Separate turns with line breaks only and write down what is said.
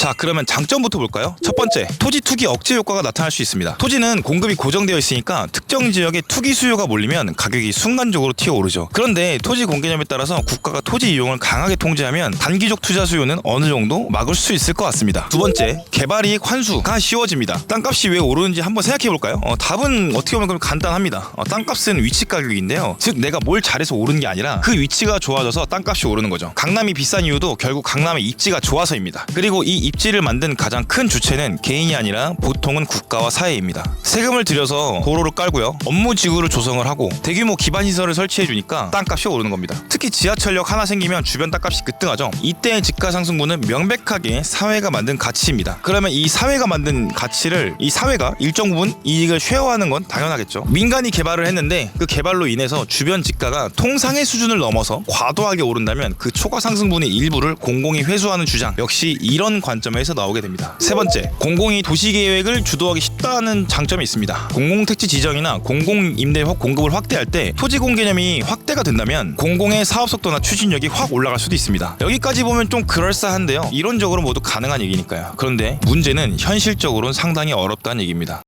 자 그러면 장점부터 볼까요? 첫 번째 토지 투기 억제 효과가 나타날 수 있습니다. 토지는 공급이 고정되어 있으니까 특정 지역에 투기 수요가 몰리면 가격이 순간적으로 튀어오르죠. 그런데 토지 공개념에 따라서 국가가 토지 이용을 강하게 통제하면 단기적 투자 수요는 어느 정도 막을 수 있을 것 같습니다. 두 번째 개발 이익 환수가 쉬워집니다. 땅값이 왜 오르는지 한번 생각해 볼까요? 어, 답은 어떻게 보면 간단합니다. 어, 땅값은 위치 가격인데요. 즉 내가 뭘 잘해서 오른 게 아니라 그 위치가 좋아져서 땅값이 오르는 거죠. 강남이 비싼 이유도 결국 강남의 입지가 좋아서입니다. 그리고 이 입지를 만든 가장 큰 주체는 개인이 아니라 보통은 국가와 사회입니다. 세금을 들여서 도로를 깔고 요. 업무 지구를 조성을 하고 대규모 기반 시설을 설치해 주니까 땅값이 오르는 겁니다. 특히 지하철역 하나 생기면 주변 땅값이 급등하죠. 이때의 집가 상승분은 명백하게 사회가 만든 가치입니다. 그러면 이 사회가 만든 가치를 이 사회가 일정 부분 이익을 쉐어하는 건 당연하겠죠. 민간이 개발을 했는데 그 개발로 인해서 주변 집가가 통상의 수준을 넘어서 과도하게 오른다면 그 초과 상승분의 일부를 공공이 회수하는 주장 역시 이런 관점에서 나오게 됩니다. 세 번째, 공공이 도시 계획을 주도하기 쉽다는 장점이 있습니다. 공공택지 지정이나 공공 임대 확- 공급을 확대할 때 토지 공 개념이 확대가 된다면 공공의 사업 속도나 추진력이 확 올라갈 수도 있습니다. 여기까지 보면 좀 그럴싸한데요. 이론적으로 모두 가능한 얘기니까요. 그런데 문제는 현실적으로는 상당히 어렵다는 얘기입니다.